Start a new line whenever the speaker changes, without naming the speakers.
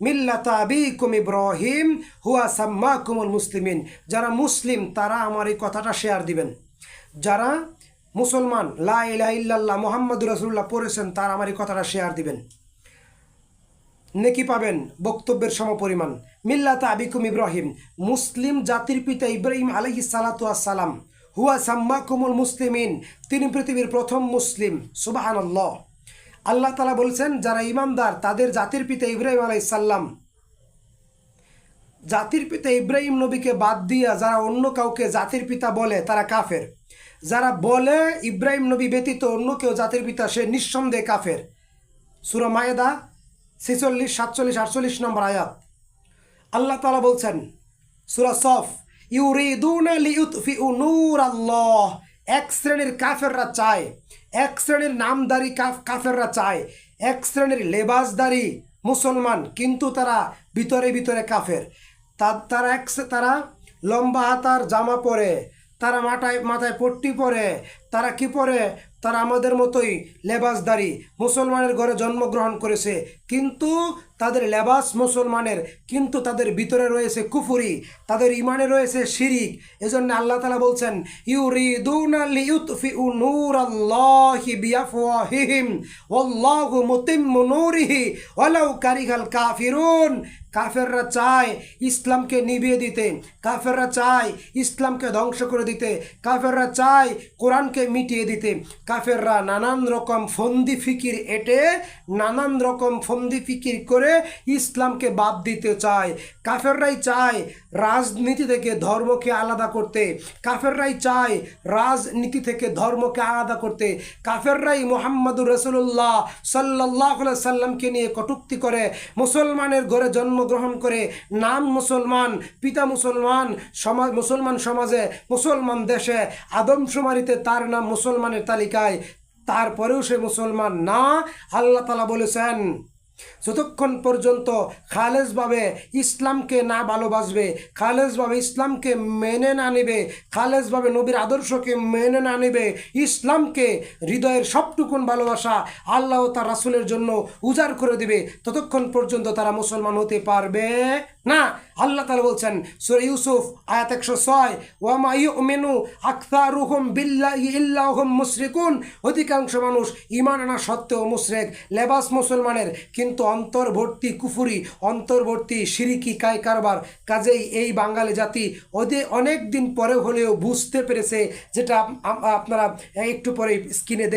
মিল্লাতা ইব্রাহিম, হুয়া সাম্মাকুমুল মুসলিমিন। যারা মুসলিম, তারা আমার এই কথাটা শেয়ার দিবেন। যারা মুসলমান, লা ইল্লাল্লাহ মোহাম্মদ রসুল্লাহ পড়েছেন, তারা আমার এই কথাটা শেয়ার দিবেন। নেকি পাবেন বক্তব্যের সমপরিমাণ। মিল্লাতা আবিকুম ইব্রাহিম, মুসলিম জাতির পিতা ইব্রাহিম আলহি সালাতু সালাম, হুয়া সাম্মাকুমুল মুসলিমিন। তিনি পৃথিবীর প্রথম মুসলিম সুবাহান আল্লাহ তালা বলছেন, যারা ইমামদার তাদের জাতির পিতা ইব্রাহিম আলাই সাল্লাম জাতির পিতা ইব্রাহিম নবীকে বাদ দিয়া যারা অন্য কাউকে জাতির পিতা বলে, তারা কাফের। যারা বলে ইব্রাহিম নবী ব্যতীত অন্য কেউ জাতির পিতা, সে নিঃসন্দেহে কাফের। সুরা মায়েদা, ছেচল্লিশ, সাতচল্লিশ, আটচল্লিশ নম্বর আয়াত। আল্লাহ তালা বলছেন, সুরা সফ, ইউরিদুনা আল্লাহ এক শ্রেণির কাফেররা চায় এক শ্রেণির নামদারি কাফ, কাফেররা চায়, এক শ্রেণির লেবাসদারি মুসলমান, কিন্তু তারা ভিতরে ভিতরে কাফের। তারা এক তারা লম্বা হাতার জামা পরে, তারা মাথায় মাথায় পট্টি পরে, তারা কি পরে? তারা আমাদের মতোই লেবাসদারি, মুসলমানের ঘরে জন্মগ্রহণ করেছে। কিন্তু তাদের লেবাস মুসলমানের, কিন্তু তাদের ভিতরে রয়েছে কুফুরি, তাদের ইমানে রয়েছে শিরিক। এজন্য আল্লাহ তালা বলছেন, ইউরিদুনা লিউতফিউ নূরাল্লাহি বিআফওয়াহিহিম, ওয়াল্লাহু মুতিম্মু নূরিহি ওয়ালাউ কারিহাল কাফিরুন। কাফেররা চায় ইসলামকে নিভিয়ে দিতে, কাফেররা চায় ইসলামকে ধ্বংস করে দিতে, কাফেররা চায় কোরআনকে মিটিয়ে দিতে। কাফেররা নানান রকম ফন্দি ফিকির এটে, নানান রকম ফন্দি ফিকির করে ইসলামকে বাদ দিতে চায়। কাফেররাই চায় রাজনীতি থেকে ধর্মকে আলাদা করতে। কাফেররাই চায় রাজনীতি থেকে ধর্মকে আলাদা করতে। কাফেররাই মোহাম্মদুর রসুল্লাহ সাল্লাহ সাল্লামকে নিয়ে কটুক্তি করে। মুসলমানের ঘরে জন্মগ্রহণ করে নাম মুসলমান, পিতা মুসলমান, সমাজ, মুসলমান সমাজে, মুসলমান দেশে আদমশুমারিতে তার নাম মুসলমানের তালিকায়, তারপরেও সে মুসলমান না, আল্লাহ তালা বলেছেন যতক্ষণ পর্যন্ত খালেজভাবে ইসলামকে না ভালোবাসবে, খালেজভাবে ইসলামকে মেনে না নেবে, খালেজভাবে নবীর আদর্শকে মেনে না নেবে, ইসলামকে হৃদয়ের সবটুকুন ভালোবাসা আল্লাহ তার রাসুলের জন্য উজাড় করে দেবে, ততক্ষণ পর্যন্ত তারা মুসলমান হতে পারবে না। আল্লাহ তালা বলছেন, সুরে ইউসুফ, আয়াত একশো ছয়, ওয়ামা ইউমিনু আখতারুহুম বিল্লাহি ইল্লাহুম মুশরিকুন। অধিকাংশ মানুষ ইমান আনা সত্ত্বেও মুশরেক, লেবাস মুসলমানের, কিন্তু অন্তর্ভর্তি কুফুরি অন্তর্ভর্তি সিরিকি কায় কারবার, কাজেই এই বাঙালি জাতি ওদের অনেক দিন পরে হলেও বুঝতে পেরেছে যেটা আপ- আপ- আপনারা একটু পরে স্ক্রিনে